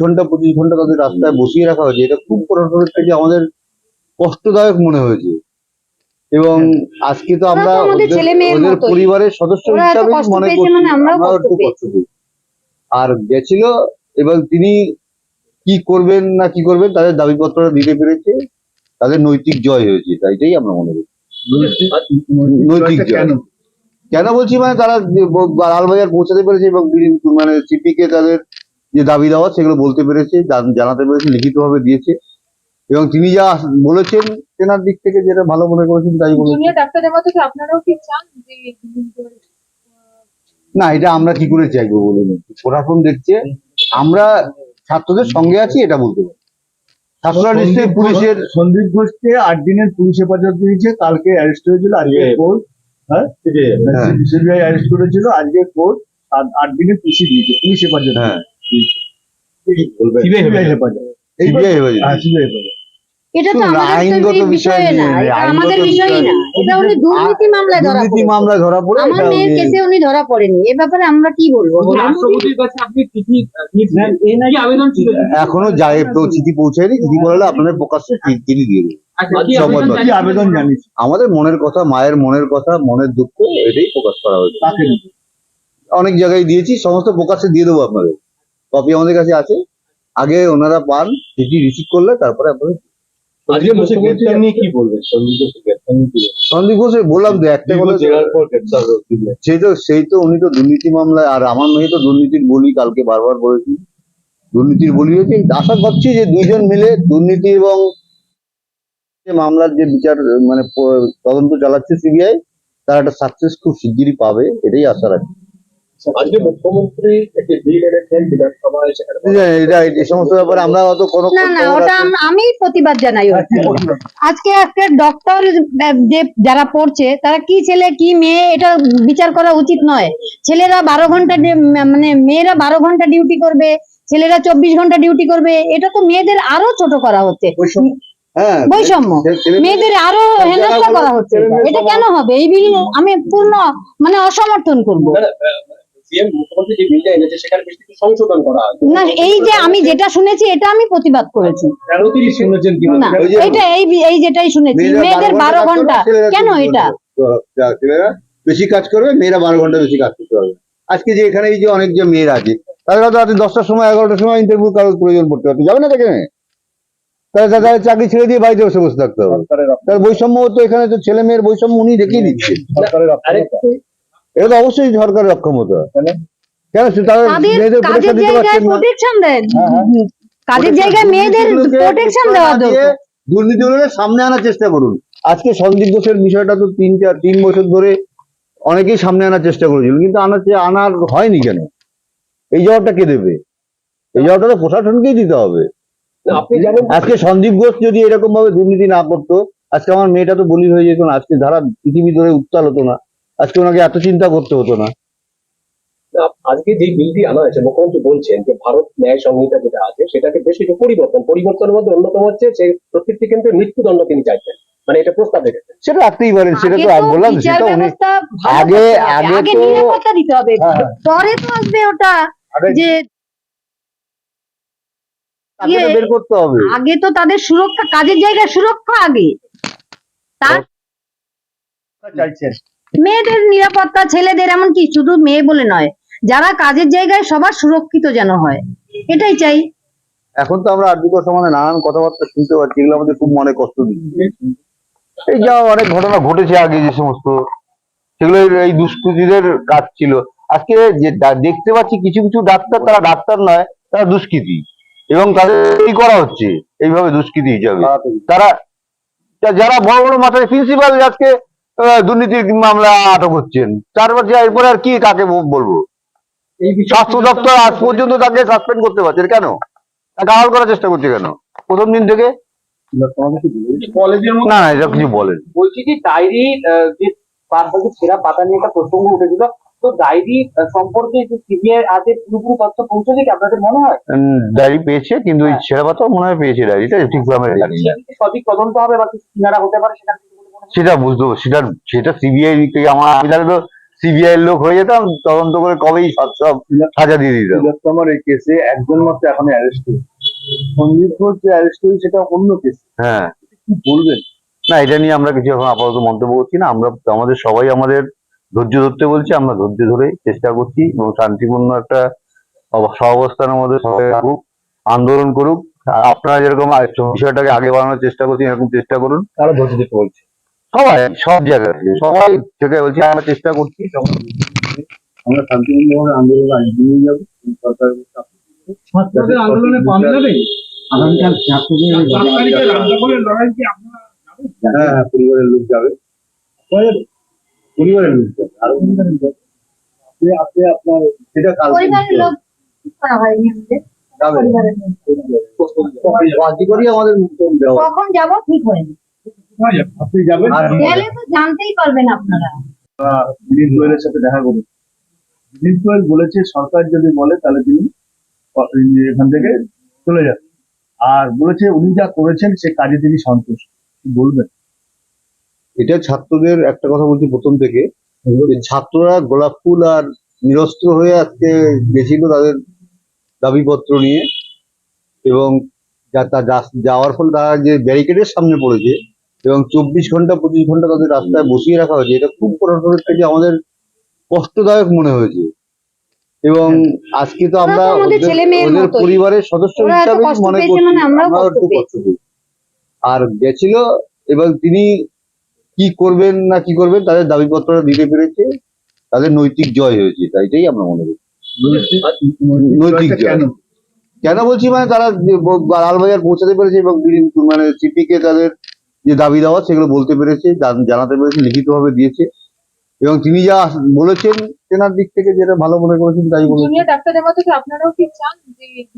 ঘণ্টা পঁচিশ ঘণ্টা তাদের রাস্তায় বসিয়ে রাখা হয়েছে। এটা খুব প্রশাসনের থেকে আমাদের কষ্টদায়ক মনে হয়েছে। এবং আজকে তো আমরা ওদের-। পরিবারের সদস্য হিসাবে মনে করছি মানে কষ্ট একটু কষ্ট পেয়েছি আর গেছিল এবং তিনি কি করবেন না কি করবেন তাদের দাবিপত্রটা দিতে পেরেছে। তাদের নৈতিক জয় হয়েছে তাই তাইটাই আমরা মনে করি। নৈতিক জয়। কেন? বলছি মানে তারা লালবাজার পৌঁছাতে পেরেছে এবং মানে সিপিকে তাদের যে দাবি দাওয়া সেগুলো বলতে পেরেছে জানাতে পেরেছে লিখিতভাবে দিয়েছে। এবং তিনি যা বলেছেন তেনার দিক থেকে যেটা ভালো মনে করেছেন তাই বলেছেন। না এটা আমরা কি করে চাইব বলুন? প্রশাসন দেখছে আমরা ছাত্রদের সঙ্গে আছি এটা বলতে পারি। ছাত্ররা নিশ্চয়ই পুলিশের সন্দীপ ঘোষকে আট দিনের পুলিশ হেফাজত দিয়েছে কালকে অ্যারেস্ট হয়েছিল আজকে কোর্ট। হ্যাঁ? হ্যাঁ। সিবিআই অ্যারেস্ট করেছিল আজকে কোর্ট আট দিনের পিসি দিয়েছে পুলিশ হেফাজত হ্যাঁ। সিবিআই হেফাজত সিবিআই হয়েছে হ্যাঁ সিবিআই হেফাজত এটা তো আমাদের আইনগত তো এই বিষয় না নিয়ে, এটা আইনগত আমাদের বিষয়ই না। এটা উনি দুর্নীতি মামলায় ধরা দুর্নীতি মামলায় ধরা পড়ে? আমার মেয়ের কেসে উনি ধরা পড়েনি। এ ব্যাপারে আমরা কি বলব? রাষ্ট্রপতির কাছে আপনি চিঠি দিয়েছিলেন এই নাকি আবেদন ছিল? এখনও যায় তো চিঠি পৌঁছায়নি। চিঠি পড়ালে আপনাদের প্রকাশ্যে চিঠি দিয়ে দেবে আচ্ছা? আবেদন জানিস আমাদের মনের কথা মায়ের মনের কথা মনের দুঃখ এটাই প্রকাশ করা হয়েছে। অনেক জায়গায় দিয়েছি সমস্ত প্রকাশ্যে দিয়ে দেবো আপনাদের। কপি আমাদের কাছে আছে। আগে ওনারা পান চিঠি রিসিভ করলে তারপরে আপনাদের আজকে মুখ্যমন্ত্রী নিয়ে কি বলবেন? সন্দীপ ঘোষের গ্রেপ্তার নিয়ে কি সন্দীপ ঘোষের বললাম তো একটা কথা। জেরার পর গ্রেপ্তার সেই তো সেই তো উনি তো দুর্নীতি মামলায় আর আমার মেয়ে তো দুর্নীতির বলি কালকে বারবার বলেছি। দুর্নীতির বলি হয়েছে। আশা করছি যে দুইজন মিলে দুর্নীতি এবং মামলার যে বিচার মানে তদন্ত চালাচ্ছে সিবিআই তারা একটা সাকসেস খুব শিগগিরই পাবে এটাই আশা রাখি আজকে মুখ্যমন্ত্রী একটি বিল এনেছেন বিধানসভায় সেখানে এই সমস্ত ব্যাপারে আমরা অত কোনো না না ওটা আমি প্রতিবাদ জানাই আজকে আজকে ডক্টর যে যারা পড়ছে তারা কি ছেলে কি মেয়ে এটা বিচার করা উচিত নয়। ছেলেরা বারো ঘণ্টা মানে মেয়েরা বারো ঘণ্টা ডিউটি করবে ছেলেরা চব্বিশ ঘণ্টা ডিউটি করবে এটা তো মেয়েদের আরও ছোট করা হচ্ছে। হ্যাঁ বৈষম্য। মেয়েদের আরও হেনস্থা করা হচ্ছে। এটা কেন হবে? এই বিল আমি পূর্ণ মানে অসমর্থন করব। সিএম মুখ্যমন্ত্রী যে বিলটা এনেছে সেখানে বেশ কিছু সংশোধন করা আছে। না এই যে আমি যেটা শুনেছি এটা আমি প্রতিবাদ করেছি। তিনি শুনেছেন কি না ওই এই এই যেটাই শুনেছি মেয়েদের বারো ঘণ্টা। কেন এটা? ছেলেরা বেশি কাজ করবে মেয়েরা বারো ঘণ্টা বেশি কাজ করতে পারবে। আজকে যে এখানে এই যে অনেক যে মেয়েরা আছে তারা হয়তো রাতে দশটার সময় এগারোটার সময় ইন্টারভিউ কারোর প্রয়োজন পড়তে পারবে যাবে না সেখানে তাহলে তাদের চাকরি ছেড়ে দিয়ে বাড়িতে বসে বসে থাকতে হবে। তার বৈষম্য তো এখানে তো ছেলে মেয়ের বৈষম্য উনি দেখিয়ে দিচ্ছে। এটা তো অবশ্যই সরকারের অক্ষমতা। কেন? কেন সে তাদের কাজের জায়গায় প্রোটেকশন দেন? হ্যাঁ, হ্যাঁ। কাজের জায়গায় মেয়েদের প্রোটেকশন দেওয়া দরকার? দুর্নীতিগুলোকে সামনে আনার চেষ্টা করুন। আজকে সন্দীপ ঘোষের বিষয়টা তো তিন চার তিন বছর ধরে অনেকেই সামনে আনার চেষ্টা করেছিল কিন্তু আনার আনার হয়নি কেন? এই জবাবটা কে দেবে? এই জবাবটা তো প্রশাসনকেই দিতে হবে। আপনি আজকে সন্দীপ ঘোষ যদি এরকম ভাবে দুর্নীতি না করতো আজকে আমার মেয়েটা তো বলি হয়ে যেত না আজকে ধারা পৃথিবী ধরে উত্তাল হতো না আজকে ওনাকে এত চিন্তা করতে হতো না। আজকে যে বিলটি আনা হয়েছে মুখ্যমন্ত্রী বলছেন যে ভারত ন্যায় সংহিতা যেটা আছে সেটাকে বেশ কিছু পরিবর্তন পরিবর্তনের মধ্যে অন্যতম হচ্ছে যে প্রত্যেকটি কেন্দ্রে মৃত্যুদণ্ড তিনি চাইছেন। মানে এটা প্রস্তাব রেখেছেন। সেটা রাখতেই পারেন সেটা আগে তো আগে বললাম সেটা উনি আগে- আগে আগে তো- দিতে হবে। পরে তো আসবে ওটা যে তাকে তো বের করতে হবে। আগে তো তাদের সুরক্ষা কাজের জায়গায় সুরক্ষা আগে। তার চাইছেন। মেয়েদের নিরাপত্তা ছেলেদের এমনকি শুধু মেয়ে বলে নয় যারা কাজের জায়গায় সবার সুরক্ষিত যেন হয়। এটাই চাই। এখন তো আমরা আর্থিক সমাধানে নানান কথাবার্তা শুনতে পাচ্ছি এগুলো আমাদের খুব মনে কষ্ট দিচ্ছে। এই যা অনেক ঘটনা ঘটেছে আগে যে সমস্ত সেগুলো এই- দুষ্কৃতীদের কাজ ছিল। আজকে যে দেখতে পাচ্ছি কিছু কিছু ডাক্তার তারা ডাক্তার নয় তারা দুষ্কৃতী। এবং তাদের কি করা হচ্ছে এইভাবে দুষ্কৃতী হিসাবে। তারা যারা বড় বড় মাথায় প্রিন্সিপাল আজকে দুর্নীতির মামলা আটক হচ্ছেন। তারপর যে এরপরে আর কি কাকে বলব? স্বাস্থ্য দপ্তর আজ পর্যন্ত তাকে সাসপেন্ড করতে পারছে। কেন? তাকে আড়াল করার চেষ্টা করছে কেন? প্রথম দিন থেকে? না না এটা কিছু বলেন। বলছি যে ডায়েরি যে বারবাকি ছেঁড়া পাতা নিয়ে একটা প্রসঙ্গ উঠেছিল। তো ডায়েরি সম্পর্কে যে সিবিআই আছে পুরোপুরি তথ্য পৌঁছেছে কি আপনাদের মনে হয়? ডায়েরি পেয়েছে কিন্তু ওই ছেঁড়া পাতাও মনে হয় পেয়েছে ডায়েরিটা ঠিকভাবে সঠিক তদন্ত হবে বা কিছু কিনারা হতে পারে সেটা? সেটা বুঝতে সেটা সেটা সিবিআই দিক থেকে আমার আমি তাহলে তো সিবিআই এর লোক হয়ে যেতাম তদন্ত করে কবেই সব সব সাজা দিয়ে দিতাম। তিলোত্তমার এই কেসে একজন মাত্র এখন অ্যারেস্ট হয়েছে। সন্দীপ ঘোষ যে অ্যারেস্ট হয়েছে সেটা অন্য কেস হ্যাঁ। কি বলবেন? না এটা নিয়ে আমরা কিছু এখন আপাতত মন্তব্য করছি না। আমরা আমাদের সবাই আমাদের ধৈর্য ধরতে বলছি আমরা ধৈর্য ধরে চেষ্টা করছি এবং শান্তিপূর্ণ একটা সহাবস্থানের মধ্যে সবাই থাকুক আন্দোলন করুক। আপনারা যেরকম বিষয়টাকে আগে বাড়ানোর চেষ্টা করছি এরকম চেষ্টা করুন। তারা ধৈর্য দিতে বলছে? সবাই সব জায়গায়। থেকে, সবাই থেকে বলছি আমরা চেষ্টা করছি আমরা শান্তিপূর্ণভাবে আন্দোলন আগে নিয়ে যাব সরকারের আন্দোলনে আগামীকাল হ্যাঁ হ্যাঁ পরিবারের লোক যাবে। পরিবারের লোক? যাবে। আর আপনি আপনি আপনার সেটা কাল পরিবারের লোক করা হয়নি আমাদের। লোক। করি আমাদের দেওয়া কখন যাব ঠিক হয়নি। আপনি যাবেন। গেলে তো জানতেই পারবেন আপনারা। দিলীপ গোয়েলের সাথে দেখা করুন। দিলীপ গোয়েল বলেছে সরকার যদি বলে তাহলে তিনি এখান থেকে চলে যান। আর বলেছে উনি যা করেছেন সে কাজে তিনি সন্তুষ্ট। বলবেন? এটা ছাত্রদের একটা কথা বলছি প্রথম থেকে। ছাত্ররা গোলাপ ফুল আর নিরস্ত্র হয়ে আজকে গেছিল তাদের দাবিপত্র নিয়ে। এবং যা- তা যাওয়ার ফলে তারা যে ব্যারিকেডের সামনে পড়েছে এবং চব্বিশ ঘণ্টা পঁচিশ ঘণ্টা তাদের রাস্তায় বসিয়ে রাখা হয়েছে। এটা খুব প্রশাসনের থেকে আমাদের কষ্টদায়ক মনে হয়েছে। এবং আজকে তো আমরা ওদের-। পরিবারের সদস্য হিসাবে মনে করছি মানে একটু কষ্ট আর গেছিল এবং তিনি কি করবেন না কি করবেন তাদের দাবিপত্রটা দিতে পেরেছে। তাদের নৈতিক জয় হয়েছে তাইটাই আমরা মনে করি। নৈতিক জয়। কেন বলছি? মানে তারা লালবাজার পৌঁছাতে পেরেছে এবং মানে সিপি কে তাদের যে দাবি দেওয়া সেগুলো বলতে পেরেছে জানাতে পেরেছে লিখিতভাবে দিয়েছে। এবং তিনি যা বলেছেন তেনার দিক থেকে যেটা ভালো মনে করেছেন তাই বলেছেন। জুনিয়র ডাক্তারের মতো কি আপনারাও কি চান যে দিলীপ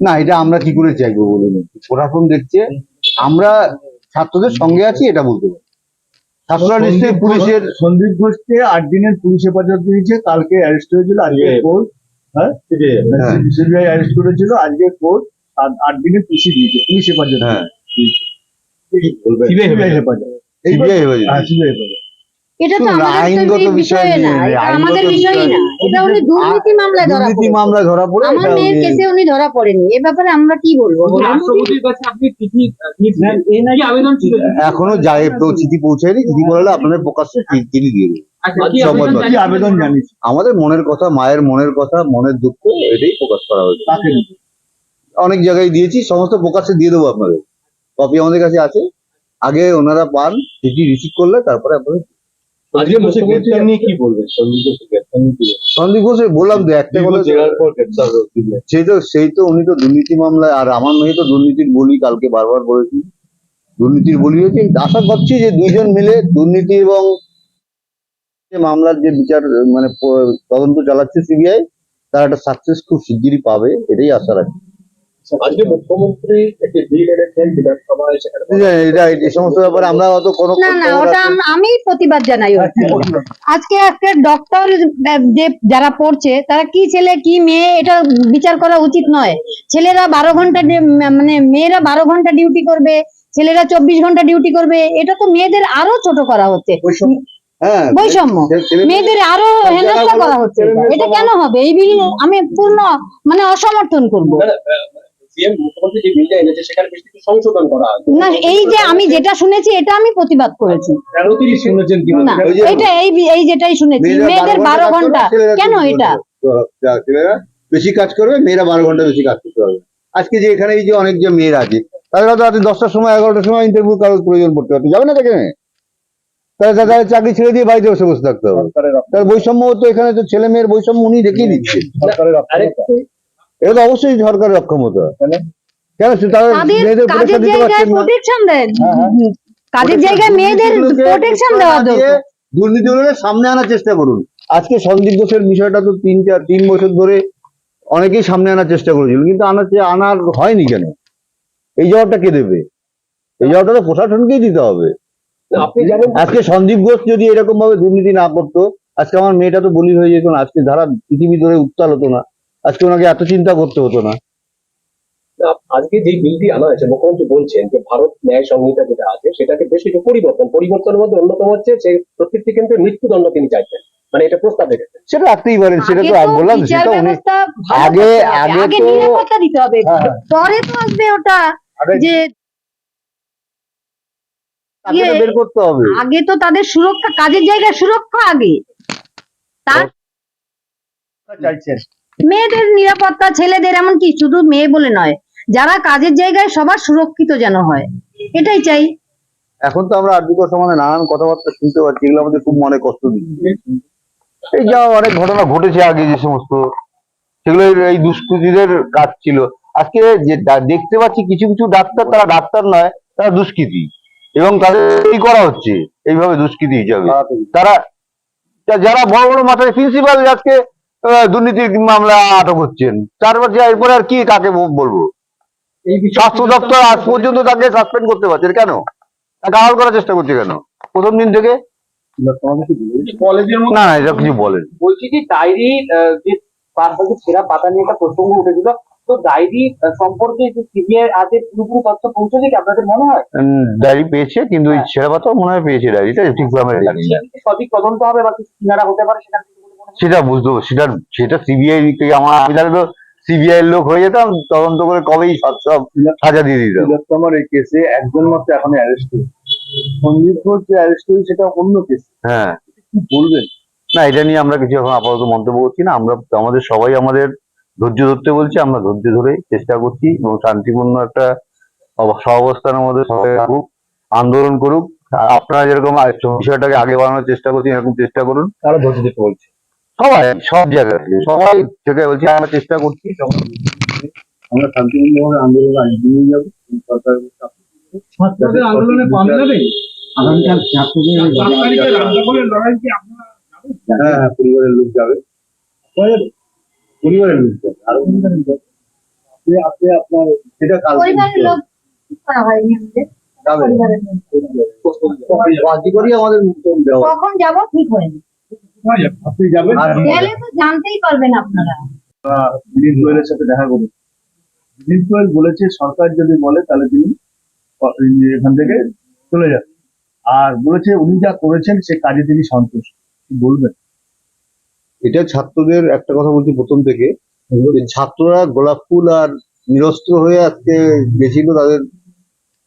না এটা আমরা কি করে চাইব বলুন? প্রশাসন দেখছে আমরা ছাত্রদের সঙ্গে আছি এটা বলতে পারি। ছাত্ররা নিশ্চয়ই পুলিশের সন্দীপ ঘোষকে আট দিনের পুলিশ হেফাজত দিয়েছে কালকে অ্যারেস্ট হয়েছিল আজকে হ্যাঁ? হ্যাঁ। সিবিআই অ্যারেস্ট করেছিল আজকে কোর্ট আট দিয়েছে। পুলিশ হেফাজত হ্যাঁ। হ্যাঁ হেফাজত এটা তো আইনগত বিষয় না। নিয়ে, এটা আইনগত আমাদের বিষয়ই না। এটা উনি দুর্নীতি মামলায় ধরা দুর্নীতি ধরা পড়ে? আমার মেয়ের উনি- কেসে উনি ধরা পড়েনি। এ ব্যাপারে আমরা কি বলব? রাষ্ট্রপতির কাছে আপনি চিঠি দিয়েছিলেন এই নাকি আবেদন ছিল? এখনও যায় তো চিঠি পৌঁছায়নি চিঠি পড়লে আপনাদের প্রকাশ্যে চিঠি দিয়ে দেবো। কি সংবাদ আবেদন জানিস আমাদের মনের কথা মায়ের মনের কথা মনের দুঃখ এটাই প্রকাশ করা হয়েছে। অনেক জায়গায় দিয়েছি সমস্ত প্রকাশ্যে দিয়ে দেবো আপনাদের। কপি আমাদের কাছে আছে। আগে ওনারা পান চিঠি রিসিভ করলে তারপরে আপনাদের কি বলবেন? সন্দীপ বললাম তো একটা কথা সেই তো সেই তো উনি তো দুর্নীতি মামলায় আর আমার মেয়ে তো দুর্নীতির বলি কালকে বারবার বলেছি। দুর্নীতির বলি হয়েছে। আশা করছি যে দুইজন মিলে দুর্নীতি এবং মামলার যে বিচার মানে তদন্ত চালাচ্ছে সিবিআই তারা একটা সাকসেস খুব শিগগিরই পাবে এটাই আশা রাখি। আজকে মুখ্যমন্ত্রী একটি বিল এনেছেন বিধানসভায় সেখানে এই যে এটা এই সমস্ত ব্যাপারে আমরা অত কোনো না না ওটা আমি প্রতিবাদ জানাই ওর আজকে একটা ডক্টর যে যারা পড়ছে তারা কি ছেলে কি মেয়ে এটা বিচার করা উচিত নয়। ছেলেরা বারো ঘণ্টা মানে মেয়েরা বারো ঘণ্টা ডিউটি করবে ছেলেরা চব্বিশ ঘণ্টা ডিউটি করবে এটা তো মেয়েদের আরও ছোট করা হচ্ছে। হ্যাঁ বৈষম্য। মেয়েদের আরও হেনস্থা করা হচ্ছে। এটা। কেন হবে? এই বিল আমি পূর্ণ মানে অসমর্থন করব। বেশ কিছু সংশোধন করা আছে। না এই যে আমি যেটা শুনেছি এটা আমি প্রতিবাদ করেছি। তেরো তিরিশ শুনেছেন কি না ওই যে- এটা এই এই যেটাই শুনেছি। মেয়েদের বারো ঘণ্টা কেন এটা? ঘণ্টা। যা, ছেলেরা বেশি কাজ করবে মেয়েরা বারো ঘণ্টা বেশি কাজ করতে পারবে। আজকে যে এখানে এই যে অনেক যে মেয়েরা আছে তাদের রাতে দশটার সময় এগারোটার সময় ইন্টারভিউ কারোর প্রয়োজন পড়তে পারতে যাবে না এখানে তাহলে তাদের চাকরি ছেড়ে দিয়ে বাড়িতে বসে বসে থাকতে হবে। তার বৈষম্য তো এখানে তো ছেলে মেয়ের বৈষম্য উনি দেখিয়ে দিচ্ছে এটা তো অবশ্যই সরকারের অক্ষমতা। কেন? মেয়েদের দিতে পারছেন হ্যাঁ, হ্যাঁ। কাজের জায়গায় মেয়েদের প্রোটেকশন দেওয়া না দিয়ে দরকার? দুর্নীতিগুলোকে সামনে আনার চেষ্টা করুন। আজকে সন্দীপ ঘোষের বিষয়টা তো তিন চার তিন বছর ধরে অনেকেই সামনে আনার চেষ্টা করেছিল কিন্তু আনার আনার হয়নি কেন? এই জবাবটা কে দেবে? এই জবাবটা তো প্রশাসনকেই দিতে হবে। আজকে সন্দীপ ঘোষ যদি এরকম ভাবে দুর্নীতি না করতো আজকে আমার মেয়েটা তো বলি হয়ে যেত না আজকে ধারা পৃথিবী ধরে উত্তাল হতো না আজকে ওনাকে এত চিন্তা করতে হতো না। আজকে যে বিলটি আনা হয়েছে মুখ্যমন্ত্রী বলছেন যে ভারত ন্যায় সংহিতা যেটা আছে সেটাকে বেশ কিছু পরিবর্তন পরিবর্তনের মধ্যে অন্যতম হচ্ছে যে প্রত্যেকটি কেন্দ্রে মৃত্যুদণ্ড তিনি চাইছেন। মানে এটা প্রস্তাব রেখেছেন। সেটা রাখতেই পারেন সেটা আগে তো আমি বললাম সেটা উনি আগে- আগে আগে তো- নিরাপত্তা দিতে হবে। হ্যাঁ। পরে তো আসবে ওটা যে ইয়ে- বের করতে হবে। আগে তো তাদের সুরক্ষা কাজের জায়গায় সুরক্ষা আগে। তার চাইছেন মেয়েদের নিরাপত্তা ছেলেদের এমনকি শুধু মেয়ে বলে নয় যারা কাজের জায়গায় সবার সুরক্ষিত যেন হয়। এটাই চাই। এখন তো আমরা আর্থিক সম্বন্ধে নানান কথাবার্তা শুনতে পাচ্ছি এগুলো আমাদের খুব মনে কষ্ট দিচ্ছে। এই যা অনেক ঘটনা ঘটেছে আগে যে সমস্ত সেগুলো এই- এই দুষ্কৃতীদের কাজ ছিল। আজকে যে দেখতে পাচ্ছি কিছু কিছু ডাক্তার তারা ডাক্তার নয় তারা দুষ্কৃতী। এবং তাদের কি করা হচ্ছে? এইভাবে দুষ্কৃতী হিসাবে তারা যারা বড় বড় মাথায় প্রিন্সিপাল আজকে দুর্নীতির মামলা আটক হচ্ছেন তারপর যে এরপরে আর কি কাকে বলব? স্বাস্থ্য দপ্তর আজ পর্যন্ত তাকে সাসপেন্ড করতে পারছে না। কেন? তাকে আড়াল করার চেষ্টা করছে কেন? প্রথম দিন থেকে? না না এটা কিছু বলেন। বলছি যে ডায়েরি যে পার্বতীর সেরা পাতা নিয়ে একটা প্রসঙ্গ উঠেছিল তো ডায়েরি সম্পর্কে যে সিবিআই আজকে পুরোপুরি তথ্য পৌঁছেছে কি আপনাদের মনে হয়? ডায়েরি পেয়েছে কিন্তু ওই ছেঁড়া পাতাও মনে হয় পেয়েছে ডায়েরিটা ঠিকভাবে জানি না। সঠিক তদন্ত হবে বা কিছু কিনারা হতে পারে সেটা হয়? সেটা বুঝতে সেটা সেটা সিবিআই দিক থেকে আমার আমি তাহলে তো সিবিআই এর লোক হয়ে যেতাম তদন্ত করে কবেই সব সব সাজা দিয়ে দিতাম। তিলোত্তমার এই কেসে একজন মাত্র এখন অ্যারেস্ট হয়েছে। সন্দীপ ঘোষ যে অ্যারেস্ট হয়েছে সেটা অন্য কেস হ্যাঁ। কি বলবেন? না এটা নিয়ে আমরা কিছু এখন আপাতত মন্তব্য করছি না আমরা আমাদের সবাই আমাদের ধৈর্য ধরতে বলছি আমরা ধৈর্য ধরে চেষ্টা করছি এবং শান্তিপূর্ণ একটা সহাবস্থানের মধ্যে সবাই থাকুক আন্দোলন করুক। আর আপনারা যেরকম বিষয়টাকে আগে বাড়ানোর চেষ্টা করছি এরকম চেষ্টা করুন। তারা ধৈর্য দিতে বলছে। সবাই সব জায়গায় সবাই থেকে বলছি আমরা চেষ্টা করছি আমরা শান্তিপূর্ণভাবে আন্দোলন আগে যাব সরকার ছাত্রদের আন্দোলনে পাম যাবে? আগামীকাল ছাত্রদের হ্যাঁ হ্যাঁ পরিবারের লোক যাবে। পরিবারের আরও পরিবারের লোক আপনি আপনি আপনার সেটা কাল পরিবারের লোক করা হয়নি আমাদের। যাবে পরিবারের লোক। রাজি করি আমাদের মুক্তম দেওয়া। কখন যাব ঠিক হয়নি। আপনি যাবেন। গেলে তো জানতেই পারবেন আপনারা। বিনীত গোয়েলের সাথে দেখা করুন। বিনীত গোয়েল বলেছে সরকার যদি বলে তাহলে তিনি এখান থেকে চলে যান। আর বলেছে উনি যা করেছেন সে কাজে তিনি সন্তুষ্ট। বলবেন? এটা ছাত্রদের একটা কথা বলছি প্রথম থেকে ছাত্ররা গোলাপ ফুল আর নিরস্ত্র হয়ে আজকে গেছিল তাদের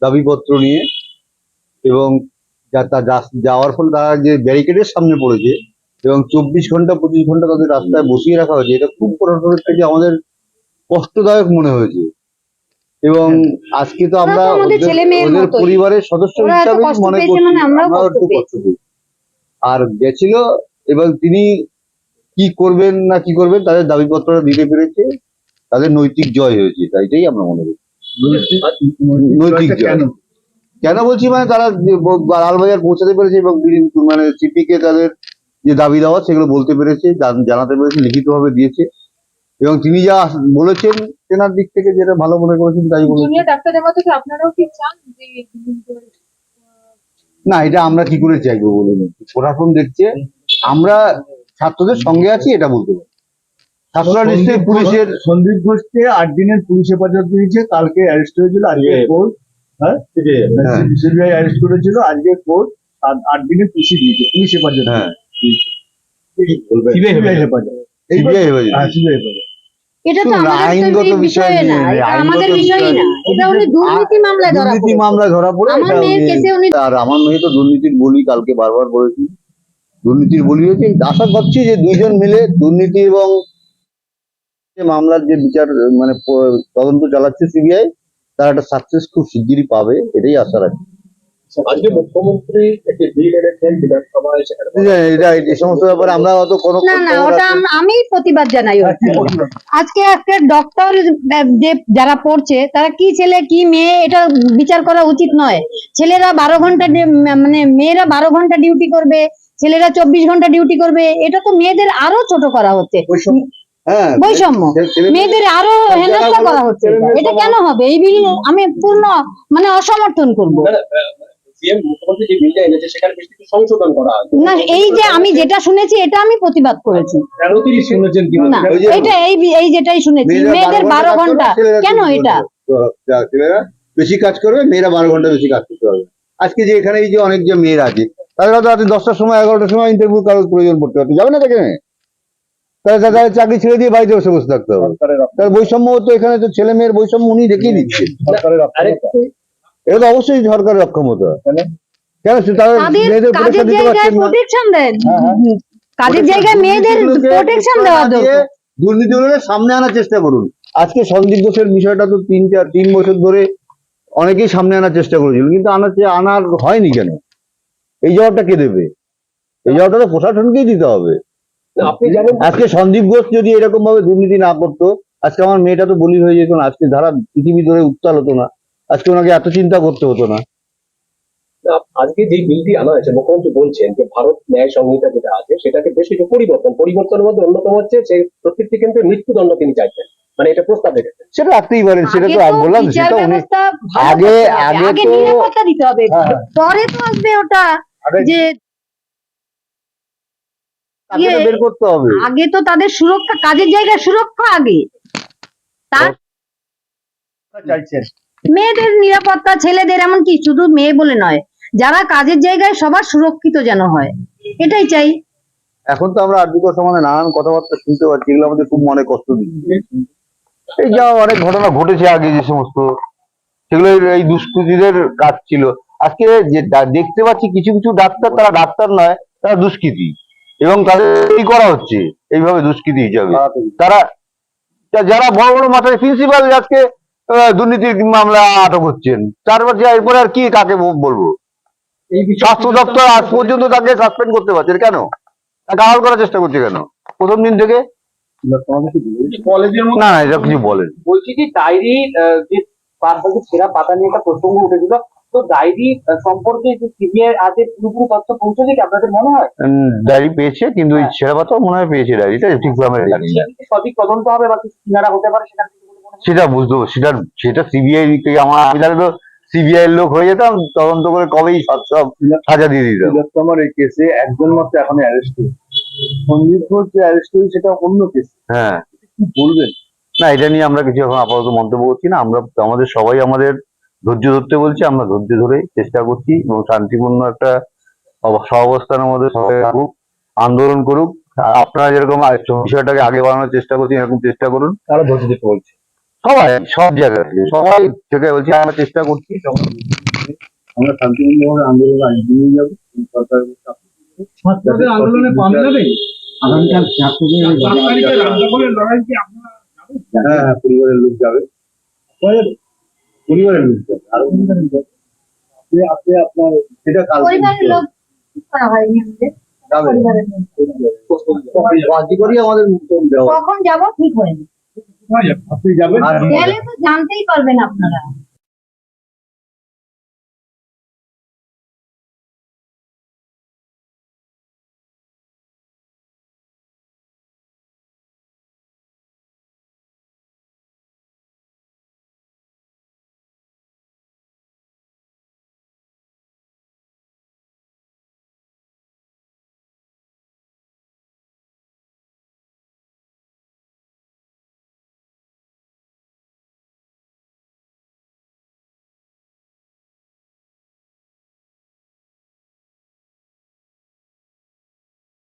দাবিপত্র নিয়ে এবং যাওয়ার ফলে তারা যে ব্যারিকেডের সামনে পড়েছে এবং চব্বিশ ঘণ্টা পঁচিশ ঘণ্টা তাদের রাস্তায় বসিয়ে রাখা হয়েছে এটা খুব প্রশাসনের থেকে আমাদের কষ্টদায়ক মনে হয়েছে। এবং আজকে তো আমরা ওদের- পরিবারের সদস্য হিসাবে মনে করছি মানে একটু কষ্ট আর গেছিল এবং তিনি কি করবেন না কি করবেন তাদের দাবিপত্রটা দিতে পেরেছে তাদের নৈতিক জয় হয়েছে তাইটাই আমরা মনে করি। নৈতিক জয়। কেন কেন বলছি? মানে তারা লালবাজার পৌঁছাতে পেরেছে এবং মানে সিপি কে তাদের যে দাবি দেওয়া সেগুলো বলতে পেরেছে জানাতে পেরেছে লিখিতভাবে দিয়েছে। এবং তিনি যা বলেছেন তেনার দিক থেকে যেটা ভালো মনে করেছেন তাই বলেছেন। না এটা আমরা কি করে চাইব বলুন? প্রশাসন দেখছে আমরা ছাত্রদের সঙ্গে আছি এটা বলতে পারি। ছাত্ররা নিশ্চয়ই পুলিশের সন্দীপ ঘোষকে আট দিনের পুলিশ হেফাজত দিয়েছে কালকে অ্যারেস্ট হয়েছিল আজকে কোর্ট। হ্যাঁ। সিবিআই। অ্যারেস্ট করেছিল আজকে কোর্ট আট দিনের পিসি দিয়েছে পুলিশ হেফাজত সিবিআই হেফাজত। সিবিআই হয়েছে সিবিআই হেফাজত। এটা তো আইনগত বিষয় না নিয়ে, এটা আমাদের বিষয়ই না। এটা উনি দুর্নীতি মামলায় ধরা দুর্নীতি মামলায় ধরা পড়ে আমার মেয়ের কেসে উনি আর আমার মেয়ে তো দুর্নীতির বলি কালকে বারবার বলেছি দুর্নীতির বলি হয়েছে। আশা করছি যে দুইজন মিলে দুর্নীতি এবং মামলার যে বিচার মানে তদন্ত চালাচ্ছে সিবিআই তারা একটা সাকসেস খুব শিগগিরই পাবে এটাই আশা রাখি। আজকে মুখ্যমন্ত্রী একটি বিল এনেছেন বিধানসভায় সেখানে বলা হয়েছে এটা এই সমস্ত ব্যাপারে আমরা হয়তো কোনো না না ওটা আম- প্রতিবাদ জানাই আজকে আজকে ডক্টর যে যারা পড়ছে তারা কি ছেলে কি মেয়ে এটা বিচার করা উচিত নয়। ছেলেরা বারো ঘণ্টা মানে মেয়েরা বারো ঘণ্টা ডিউটি করবে ছেলেরা চব্বিশ ঘণ্টা ডিউটি করবে এটা তো মেয়েদের আরও ছোট করা হচ্ছে। হ্যাঁ বৈষম্য। মেয়েদের আরও হেনস্থা করা হচ্ছে। এটা। কেন হবে? এই বিল আমি পূর্ণ মানে অসমর্থন করব। সিএম মুখ্যমন্ত্রী যে বিলটা এনেছে সেখানে বেশ কিছু সংশোধন করা আছে। না এই যে আমি যেটা শুনেছি এটা আমি প্রতিবাদ করেছি। এটা এই এই যেটাই শুনেছি। মেয়েদের বারো ঘণ্টা। কেন এটা? বেশি কাজ করবে মেয়েরা বারো ঘণ্টা বেশি কাজ করতে পারবে। আজকে যে এখানে এই যে অনেক যে মেয়েরা আছে তাদের হয়তো রাতে দশটার সময় এগারোটার সময় ইন্টারভিউ কারোর প্রয়োজন পড়তে পারতো যাবে না সেখানে? তাহলে তাদের চাকরি ছেড়ে দিয়ে বাড়িতে বসে বসে থাকতে হবে। তার বৈষম্য তো এখানে তো ছেলে মেয়ের বৈষম্য উনি দেখিয়ে দিচ্ছে এটা তো অবশ্যই সরকারের অক্ষমতা কেন? মেয়েদের প্রোটেকশন দিতে পারছেন না? প্রোটেকশন দেন? হ্যাঁ, হ্যাঁ। কাজের জায়গায় মেয়েদের প্রোটেকশন দেওয়া প্রশ্রয় দরকার? দুর্নীতিগুলোকে সামনে আনার চেষ্টা করুন। আজকে সন্দীপ ঘোষের বিষয়টা তো তিন চার তিন বছর ধরে অনেকেই সামনে আনার চেষ্টা করেছিল কিন্তু আনার আনার হয়নি কেন? এই জবাবটা কে দেবে? এই জবাবটা তো প্রশাসনকেই দিতে হবে। আপনি জানেন আজকে সন্দীপ ঘোষ যদি এরকম ভাবে দুর্নীতি না করতো আজকে আমার মেয়েটা তো বলি হয়ে যেত না আজকে ধারা পৃথিবী ধরে উত্তাল হতো না আজকে ওনাকে এত চিন্তা করতে হতো না আজকে যে বিলটি আনা হয়েছে মুখ্যমন্ত্রী বলছেন যে ভারত ন্যায় সংহিতা যেটা আছে সেটাকে বেশ কিছু পরিবর্তন। পরিবর্তনের মধ্যে অন্যতম হচ্ছে যে প্রত্যেকটি কেন্দ্রে মৃত্যুদণ্ড তিনি চাইছেন। মানে এটা প্রস্তাব রেখেছেন। সেটা রাখতেই পারেন সেটা তো আমি বললাম সেটা উনি আগে- আগে তো- নিরাপত্তা দিতে হবে। হ্যাঁ। পরে তো আসবে ওটা যে ইয়ে- বের করতে হবে। আগে তো তাদের সুরক্ষা কাজের জায়গায় সুরক্ষা আগে। তার মেয়েদের নিরাপত্তা ছেলেদের এমনকি শুধু মেয়ে বলে নয় যারা কাজের জায়গায় সবার সুরক্ষিত যেন হয়। এটাই চাই। এখন তো আমরা আর্থিক সমাধানে নানান কথাবার্তা শুনতে পাচ্ছি এগুলো আমাদের খুব মনে কষ্ট দিচ্ছে। এই যা অনেক ঘটনা ঘটেছে আগে যে সমস্ত সেগুলো এই- দুষ্কৃতীদের কাজ ছিল। আজকে যে দেখতে পাচ্ছি কিছু কিছু ডাক্তার তারা ডাক্তার নয় তারা দুষ্কৃতী। এবং তাদের কি করা হচ্ছে এইভাবে দুষ্কৃতী হিসাবে। তারা যারা বড় বড় মাথায় প্রিন্সিপাল আজকে দুর্নীতির মামলা আটক হচ্ছেন তারপর যে এরপরে আর কি কাকে বলব? স্বাস্থ্য দপ্তর আজ পর্যন্ত তাকে সাসপেন্ড করতে পারছে। কেন? তাকে আড়াল করার চেষ্টা করছে কেন? প্রথম দিন থেকে? না না এটা কিছু বলেন। বলছি যে ডায়েরি যে পাঁচ ভাগের সেরা পাতা নিয়ে একটা প্রসঙ্গ উঠেছিল তো ডায়েরি সম্পর্কে যে সিবিআই আজকে পুরোপুরি তথ্য পৌঁছেছে কি আপনাদের মনে হয়? ডায়েরি পেয়েছে কিন্তু ওই ছেঁড়া পাতাও মনে হয় পেয়েছে ডায়েরিটা ঠিক সঠিক তদন্ত হবে বা কিছু কিনারা হতে পারে সেটা? সেটা বুঝতে সেটা সেটা সিবিআই থেকে আমার আমি তাহলে তো সিবিআই এর লোক হয়ে যেতাম তদন্ত করে কবেই সব সব সাজা দিয়ে দিতাম। তিলোত্তমার এই কেসে একজন মাত্র এখন অ্যারেস্ট হয়েছে। যে অ্যারেস্ট হয়েছে সেটা অন্য কেস হ্যাঁ। কি বলবেন? না এটা নিয়ে আমরা কিছু এখন আপাতত মন্তব্য করছি না। আমরা আমাদের সবাই আমাদের ধৈর্য ধরতে বলছি আমরা ধৈর্য ধরে চেষ্টা করছি এবং শান্তিপূর্ণ একটা সহাবস্থানের মধ্যে সবাই থাকুক আন্দোলন করুক। আপনারা যেরকম বিষয়টাকে আগে বাড়ানোর চেষ্টা করছেন এরকম চেষ্টা করুন। তারা ধৈর্য দিতে বলছে? সবাই সব জায়গায় থেকে, সবাই থেকে বলছি আমরা চেষ্টা করছি আমরা শান্তিপূর্ণভাবে আন্দোলন আগে নিয়ে যাব সরকারের কাছে। ছাত্রদের আন্দোলনে যাবে? আগামীকাল ছাত্রদের লড়াই কি আপনারা হ্যাঁ হ্যাঁ পরিবারের লোক যাবে। পরিবারের- লোক? যাবে আরও। আপনি আপনি আপনার সেটা কাল পরিবারের লোক ঠিক করা হয়নি আমাদের। যাবে। কখন ঠিক হয়নি। আপনি যাবেন? গেলে তো জানতেই পারবেন আপনারা।